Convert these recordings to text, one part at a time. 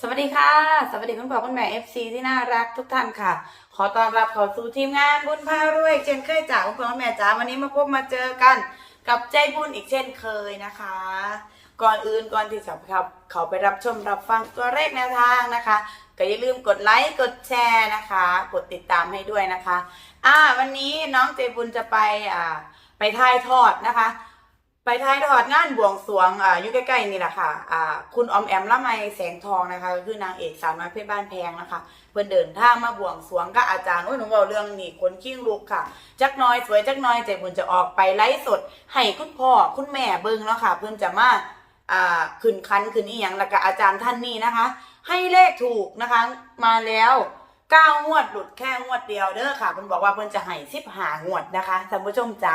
สวัสดีค่ะ สวัสดีคุณพ่อคุณแม่ FC ที่น่ารักทุกท่านค่ะ ขอต้อนรับเข้าสู่ทีมงานบุญพารวยเช่นเคยจากคุณพ่อคุณแม่จ๋าวันนี้มาพบมาเจอกันกับใจบุญอีกเช่นเคยนะคะ ก่อนอื่นก่อนที่จะครับเขาไปรับชมรับฟังตัวเลขแนวทางนะคะก็อย่าลืมกดไลค์กดแชร์นะคะ กดติดตามให้ด้วยนะคะ อ่าวันนี้น้องใจบุญจะไปอ่าไปถ่ายทอดนะคะ ไปท้ายทอดงานบวงสรวงอ่าอยู่ใกล้ๆนี่แหละค่ะอ่าคุณออมแอมละไมแสงทองนะคะก็คือนางเอกสาวน้อยเพชรบ้านแพงนะคะ เพิ่อนเดินทางมาบวงสรวงก็อาจารย์โอ้ยหนูบอกเรื่องนี่คนขิ้งลุกค่ะ จักน้อยสวยจักน้อยใจบุญจะออกไปไลฟ์สด ให้คุณพ่อคุณแม่เบิ่งเนาะค่ะ เพิ่อนจะมาอ่าขึ้นคันขึ้นอีหยังแล้วก็อาจารย์ท่านนี้นะคะ ให้เลขถูกนะคะมาแล้วเก้างวดหลุดแค่งวดเดียวเด้อค่ะเพิ่นบอกว่าเพิ่นจะให้สิบหางวดนะคะท่านผู้ชมจ๋า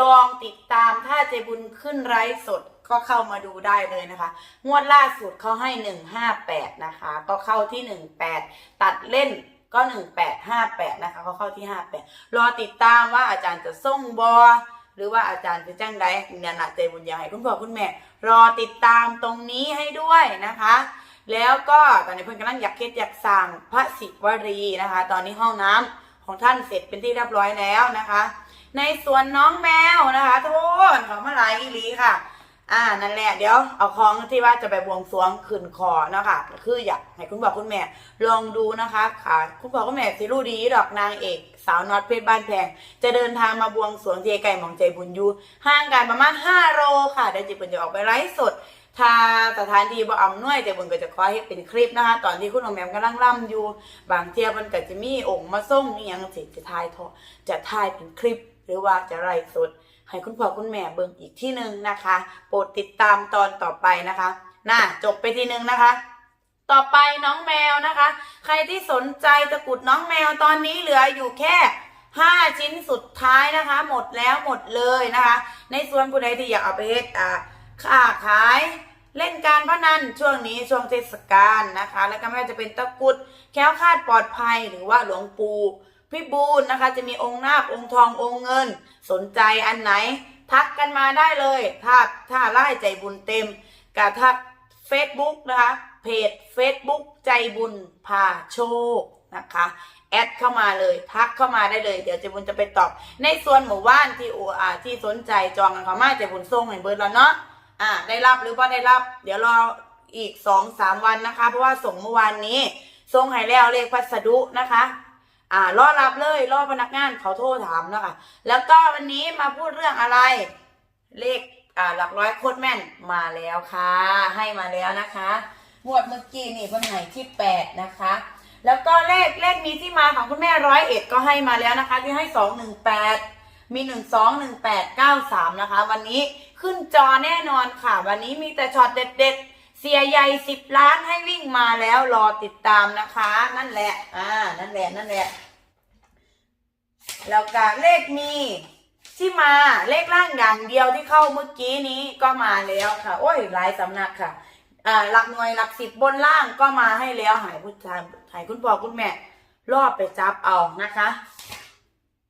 ลองติดตามถ้าเจบุญขึ้นไลฟ์สดก็เข้ามาดูได้เลยนะคะ งวดล่าสุดเขาให้หนึ่งห้าแปดนะคะ ก็เข้าที่หนึ่งแปดตัดเล่นก็หนึ่งแปดห้าแปดนะคะเขาเข้าที่ห้าแปดรอติดตามว่าอาจารย์จะส่งบอหรือว่าอาจารย์จะจ้างใดเนี่ยนะเจบุญอยากให้คุณพ่อคุณแม่ รอติดตามตรงนี้ให้ด้วยนะคะ แล้วก็ตอนนี้เพื่อนกำลังอยากเคสอยากสั่งพระศิวรีนะคะ ตอนนี้ห้องน้ำของท่านเสร็จเป็นที่เรียบร้อยแล้วนะคะ ในส่วนน้องแมวนะคะทุกคนของมาหลายอีหลีค่ะ อ่านั่นแหละเดี๋ยวเอาของที่ว่าจะไปบวงสรวงขึ้นคอเนาะค่ะคืออยากให้คุณพ่อคุณแม่ลองดูนะคะค่ะ คุณพ่อคุณแม่สิรู้ดีดอกนางเอก สาวน็อตเพชรบ้านแพงจะเดินทางมาบวงสรวงเจไก่หมองใจบุญยูห่างกันประมาณ5โลค่ะเดี๋ยวจิบุญจะออกไปไลฟ์สดถ้าสถานที่บ่อำนวยใจบุญก็จะขอให้เป็นคลิปนะคะ ตอนที่คุณอมแมมกำลังล่ำอยู่ บางเทียมันก็จะมีองค์มาส่งนี่ยังสิจะถ่ายทอจะถ่ายเป็นคลิป รือว่าจะไลฟ์สด ให้คุณพ่อคุณแม่เบิ่งอีกที่หนึ่งนะคะ โปรดติดตามตอนต่อไปนะคะน่าจบไปทีหนึ่งนะคะ ต่อไปน้องแมวนะคะ ใครที่สนใจตะกุดน้องแมวตอนนี้เหลืออยู่แค่5ชิ้นสุดท้ายนะคะ หมดแล้วหมดเลยนะคะ ในส่วนผู้ใดที่อยากเอาไปเฮ็ดอ่าค้าขายเล่นการพนันช่วงนี้ช่วงเทศกาลนะคะ แล้วก็ไม่ว่าจะเป็นตะกุดแค้วคาดปลอดภัยหรือว่าหลวงปู่ พิบูลนะคะ จะมีองค์นาคองค์ทององค์เงิน สนใจอันไหน ทักกันมาได้เลย ถ้าถ้าไล่ใจบุญเต็มกับทัก Facebook นะคะ เพจ Facebook ใจบุญพาโชคนะคะแอดเข้ามาเลย ทักเข้ามาได้เลย เดี๋ยวใจบุญจะไปตอบ ในส่วนหมู่บ้านที่โออาที่สนใจจองกันเขามาใจบุญส่งให้เบิร์ดแล้วเนาะอ่า ได้รับหรือว่าได้รับ เดี๋ยวรออีกสองสามวันนะคะ เพราะว่าส่งเมื่อวานนี้ส่งให้แล้วเลขพัสดุนะคะ อ่ารอรับเลยรอพนักงานเขาโทรถามนะคะแล้วก็วันนี้มาพูดเรื่องอะไร เลขอ่าหลักร้อยโคตรแม่นมาแล้วค่ะ ให้มาแล้วนะคะงวดเมื่อกี้นี่เพิ่งให้ที่แปดนะคะ แล้วก็เลขเลขมีที่มาของคุณแม่ร้อยเอ็ดก็ให้มาแล้วนะคะ ที่ให้สองหนึ่งแปดมีหนึ่งสองหนึ่งแปดเก้าสามนะคะ วันนี้ขึ้นจอแน่นอนค่ะ วันนี้มีแต่ช็อตเด็ดๆ เสียใหญ่สิบล้านให้วิ่งมาแล้วรอติดตามนะคะ นั่นแหละ อ่า นั่นแหละ นั่นแหละ แล้วก็เลขมีที่มาเลขล่างอย่างเดียวที่เข้าเมื่อกี้นี้ก็มาแล้วค่ะ โอ้ยหลายสำนักค่ะอ่าหลักหน่วยหลักสิบบนล่างก็มาให้แล้วหายผู้ชายหายคุณพ่อคุณแม่รอบไปจับเอานะคะ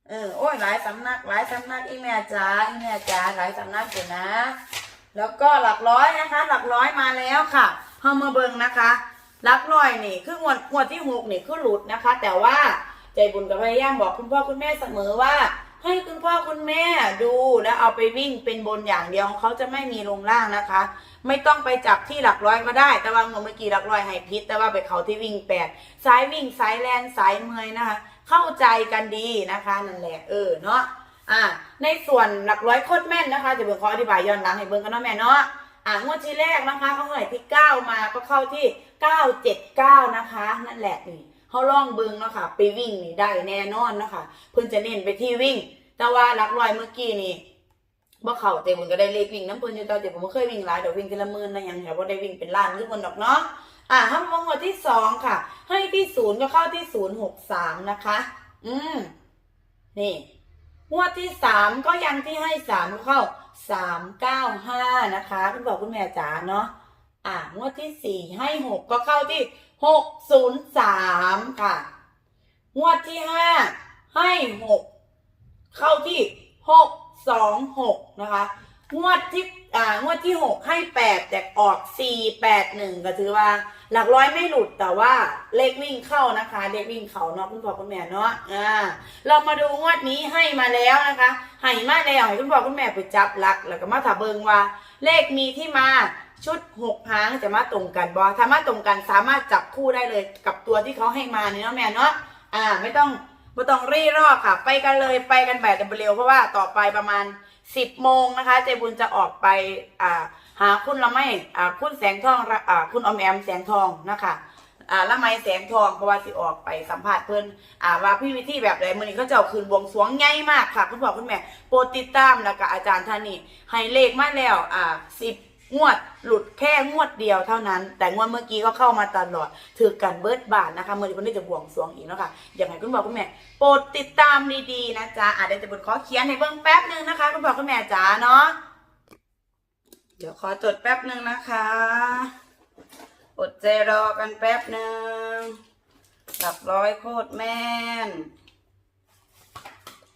เออโอ้ยหลายสำนักหลายสำนักอีแม่จ๋าอีแม่จ๋าหลายสำนักอยู่นะ แล้วก็หลักร้อยนะคะ หลักร้อยมาแล้วค่ะเฮามาเบิงนะคะ หลักร้อยนี่คืองวดงวดที่หกนี่คือหลุดนะคะ แต่ว่าใจบุญกับพยายามบอกคุณพ่อคุณแม่เสมอว่า ให้คุณพ่อคุณแม่ดูแล้วเอาไปวิ่งเป็นบนอย่างเดียวเขาจะไม่มีลงล่างนะคะ ไม่ต้องไปจับที่หลักร้อยก็ได้ แต่ว่างวดเมื่อกี้หลักร้อยให้พิษแต่ว่าไปเขาที่วิ่งแปดสายวิ่งสายแลนสายเมยนะคะ เข้าใจกันดีนะคะนั่นแหละเออเนาะ อ่า ในส่วนหลักร้อยโคตรแม่นนะคะจะเบิ่งขออธิบายย้อนหลังให้เบิ่งกันเนาะแม่เนาะอ่างวดที่แรกนะคะเขาให้ที่เก้ามาก็เข้าที่เก้าเจ็ดเก้านะคะ นั่นแหละนี่เขาล่องเบิ่งเนาะค่ะ ไปวิ่งนี่ได้แน่นอนเนาะค่ะเพิ่นจะเน้นไปที่วิ่ง แต่ว่าหลักร้อยเมื่อกี้นี่บ่เข้าแต่บุญก็ได้เลขวิ่งน้ำเพิ่นอยู่ตอนเดี๋ยวผมบ่เคยวิ่งหลายเดี๋ยววิ่งทีละหมื่นนะยังแต่บ่ได้วิ่งเป็นล้านคือเพิ่นดอกเนาะอ่าห้ามงวดที่สองค่ะ ให้ที่ศูนย์ก็เข้าที่ศูนย์หกสามนะคะ อืมนี่ งวดที่สามก็ยังที่ให้สามเข้าสามเก้าห้านะคะ คุณบอกคุณแม่จ๋าเนาะอ่างวดที่สี่ให้หกก็เข้าที่หกศูนย์สามค่ะ งวดที่ห้าให้หกเข้าที่หกสองหกนะคะ งวดที่อ่างวดที่หกให้แปดแต่ออกสี่แปดหนึ่งก็ถือว่า หลักร้อยไม่หลุดแต่ว่าเลขวิ่งเข้านะคะ เลขวิ่งเขาเนาะคุณพ่อคุณแม่เนาะอ่าเรามาดูงวดนี้ให้มาแล้วนะคะให้มาแล้วให้คุณพ่อคุณแม่ไปจับหลัก แล้วก็มาถาเบิงว่า เลขมีที่มาชุดหกหางจะมาตรงกันบอถ้ามาตรงกันสามารถจับคู่ได้เลยกับตัวที่เขาให้มาเนี่ยเนาะแม่เนาะอ่า ไม่ต้อง ไม่ต้องรีรอค่ะ ไปกันเลยไปกันแบบเร็วเพราะว่าต่อไปประมาณ 10โมงนะคะเจบุญจะออกไปอ่าหาคุณละไม่อ่าคุณแสงทองอ่าคุณอมแอมแสงทองนะคะอ่าละไมแสงทองเพราะว่าสิออกไปสัมภาษณ์เพิ่นอ่าว่าพี่วิธีแบบใดมื้อนี้เขาจะเอาคืนบวงสรวงใหญ่มากค่ะ คุณพ่อคุณแม่โปรดติดตามแล้วก็อาจารย์ท่านนี้ให้เลขมาแล้วอ่า10 งวดหลุดแค่งวดเดียวเท่านั้น แต่งวดเมื่อกี้ก็เข้ามาตลอด ถือกันเบิร์ดบาทนะคะเมื่อนี้เพิ่นได้จะบวงสรวงอีกเนาะค่ะอยากให้คุณพ่อคุณแม่โปรดติดตามดีๆนะจ๊ะอะเดี๋ยวจะบุญขอเขียนให้เบิ่งแป๊บหนึ่งนะคะ คุณพ่อคุณแม่จ๋าเนาะเดี๋ยวขอจดแป๊บหนึ่งนะคะอดใจรอกันแป๊บหนึ่งหลักร้อยโคตรแม่น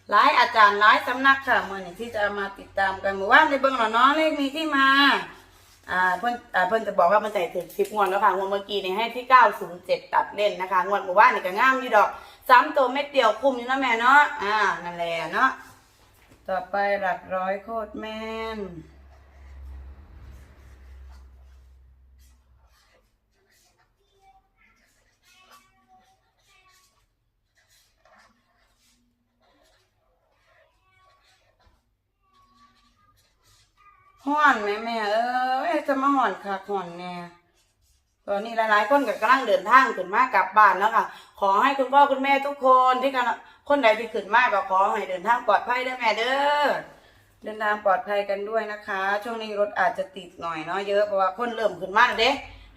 หลายอาจารย์หลายสำนักค่ะเมื่อนี้ที่จะมาติดตามกันหมู่อวานในเบิ่งเหรอเนาะเลขมีที่มา อ่าเพิ่นอ่าเพิ่นจะบอกว่ามันใส่ถึงสิบงวดแล้วค่ะงวดเมื่อกี้นี่ให้ที่เก้าศูนย์เจ็ดตัดเล่นนะคะงวดหมู่ว่านนี่ก็งามอยู่ดอกสามตัวเม็ดเดียวคุมอยู่นะแม่เนาะอ่านั่นแหละเนาะต่อไปหลักร้อยโคตรแม่น ห่อนแม่แม่เอ้ยจะมาห่อนคักห่อนแน่ตอนนี้หลายๆคนก็กำลังเดินทางขึ้นมากลับบ้านแล้วค่ะ ขอให้คุณพ่อคุณแม่ทุกคนที่กำลังคนใดที่ขึ้นมากก็ขอให้เดินทางปลอดภัยด้อแม่เด้อเดินทางปลอดภัยกันด้วยนะคะ ช่วงนี้รถอาจจะติดหน่อยเนาะเยอะเพราะว่าคนเริ่มขึ้นมากเด้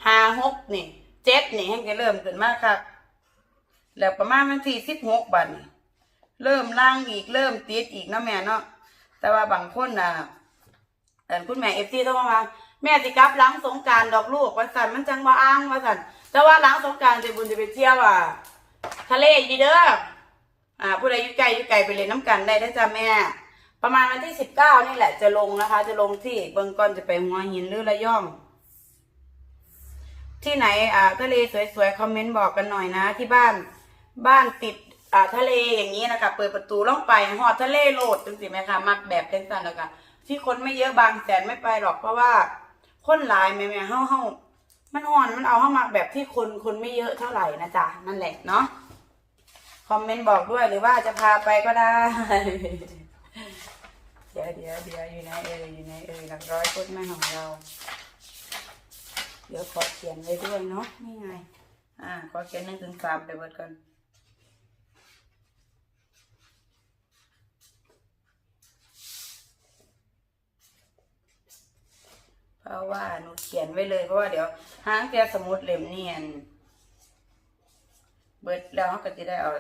ห้าหกนี่เจ็ดนี่ให้แกเริ่มขึ้นมากค่ะแล้วประมาณวันที่สิบหกบันเริ่มล่างอีกเริ่มติดอีกเนาะแม่เนาะแต่ว่าบางคนน่ะ แต่คุณแม่เอฟซีโทรมาว่าแม่สิกลับหล้างสงการดอกลูกว่าสันมันจังว่าอ้างว่าสันแต่ว่าหล้างสงการจะบุญจะไปเที่ยวอะทะเลยีเด้ออ่าผู้ใดอยู่ไกลอยู่ไกลไปเลยน้ำกันได้ได้อจ้าแม่ ประมาณวันที่สิบเก้านี่แหละจะลงนะคะ จะลงที่เบิงก่อนจะไปหัวหินหรือระยอง ที่ไหนอ่าทะเลสวยๆคอมเมนต์บอกกันหน่อยนะ ที่บ้านบ้านติดอ่าทะเลอย่างนี้นะคะเปิดประตูล่องไปหอดทะเลโหลดจังสิไหมคะมักแบบเต็มสันแล้วกัน ที่คนไม่เยอะบางแสนไม่ไปหรอกเพราะว่าคนหลายแม่แม่เฮาเฮามันห่อนมันเอาเข้ามาแบบที่คนคนไม่เยอะเท่าไหร่นะจ๊ะนั่นแหละเนาะคอมเมนต์บอกด้วยหรือว่าจะพาไปก็ได้ เดี๋ยวเดี๋ยวเดี๋ยวอยู่ในเอออยู่ในเออหลักร้อยคนแม่ของเรา เดี๋ยวขอเขียนไว้ด้วยเนาะนี่ไง อ่าขอเขียนหนึ่งถึงสามไปเบิดก่อน ราะว่าหนูเขียนไว้เลยเพราะว่าเดี๋ยวหางเตียสมุดเล่มเนียนเบิดแล้วเขาก็จะได้เอา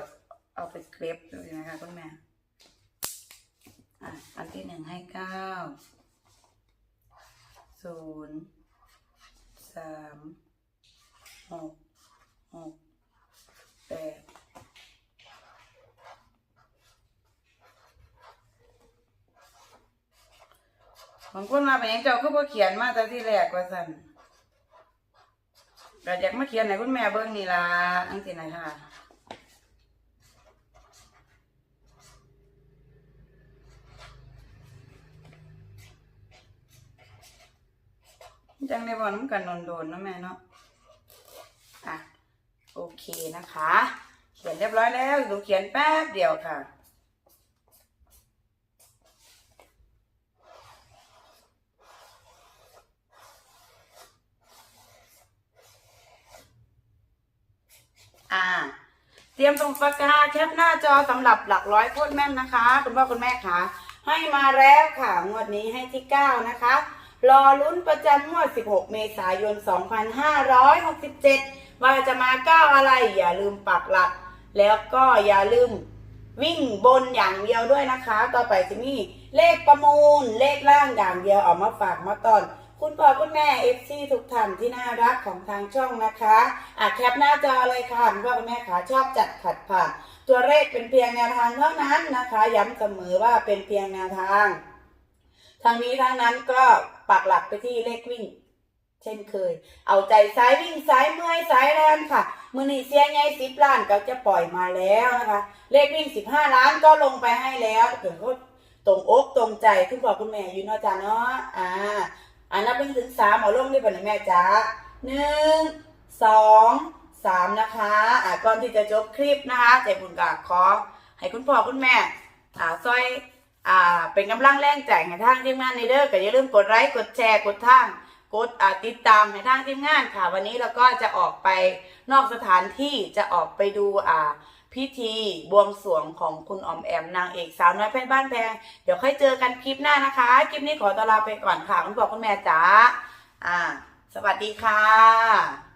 เอาไปเคลปดูนะคะคุณแม่อะอันที่หนึ่งให้เก้าศูนย์สามหกหกแปด ของคนมาเป็นยังเจ้าก็บ่เขียนมาแต่ที่แรกว่าสั่นก็อยากมาเขียนให้คุณแม่เบิ่งนี่ล่ะอังสินะค่ะจังได้บอน้ำกันโดนๆเนาะแม่เนาะอะโอเคนะคะ เขียนเรียบร้อยแล้วดูเขียนแป๊บเดียวค่ะ อ่า เตรียมตรงปากกาแคปหน้าจอสำหรับหลักร้อยโคตรแม่นนะคะ คุณพ่อคุณแม่คะให้มาแล้วค่ะงวดนี้ให้ที่ 9 นะคะ รอลุ้นประจำงวด 16 เมษายน 2567 ว่าจะมา 9 อะไร อย่าลืมปักหลัก แล้วก็อย่าลืมวิ่งบนอย่างเดียวด้วยนะคะ ต่อไปจะมีเลขประมูลเลขล่างอย่างเดียวเอามาฝากมาตอน คุณพ่อคุณแม่เอฟซีทุกท่านที่น่ารักของทางช่องนะคะอะแคปหน้าจอเลยค่ะคุณพ่อคุณแม่ขาชอบจัดขัดผ่านตัวเลขเป็นเพียงแนวทางเท่านั้นนะคะ ย้ำเสมอว่าเป็นเพียงแนวทางทางนี้ทางนั้นก็ปักหลักไปที่เลขวิ่ง เช่นเคย เอาใจสายวิ่งสายเมื่อยสายแรงค่ะมือนีเสียไงสิบล้านก็จะปล่อยมาแล้วนะคะ เลขวิ่งสิบห้าล้านก็ลงไปให้แล้วเกิดเขาตรงอกตรงใจคุณพ่อคุณแม่อยู่เนาะจ้าเนาะอ่า อันนับเป็นถึงสามเอาลงได้ป่ะนะแม่จ้าหนึ่งสองสามนะคะอ่าก่อนที่จะจบคลิปนะคะใจบุญกาขอให้คุณพ่อคุณแม่อ่าซอยอ่าเป็นกำลังแรงใจให้ทางทีมงานในเด้อก็อย่าลืมกดไลค์กดแชร์กดทางกดอ่าติดตามให้ทางทีมงานค่ะ วันนี้เราก็จะออกไปนอกสถานที่จะออกไปดูอ่า พิธีบวงสรวงของคุณออมแอมนางเอกสาวน้อยเพชรบ้านแพง เดี๋ยวค่อยเจอกันคลิปหน้านะคะ คลิปนี้ขอตลาไปก่อนค่ะคุณพ่อคุณแม่จ๋าอ่า สวัสดีค่ะ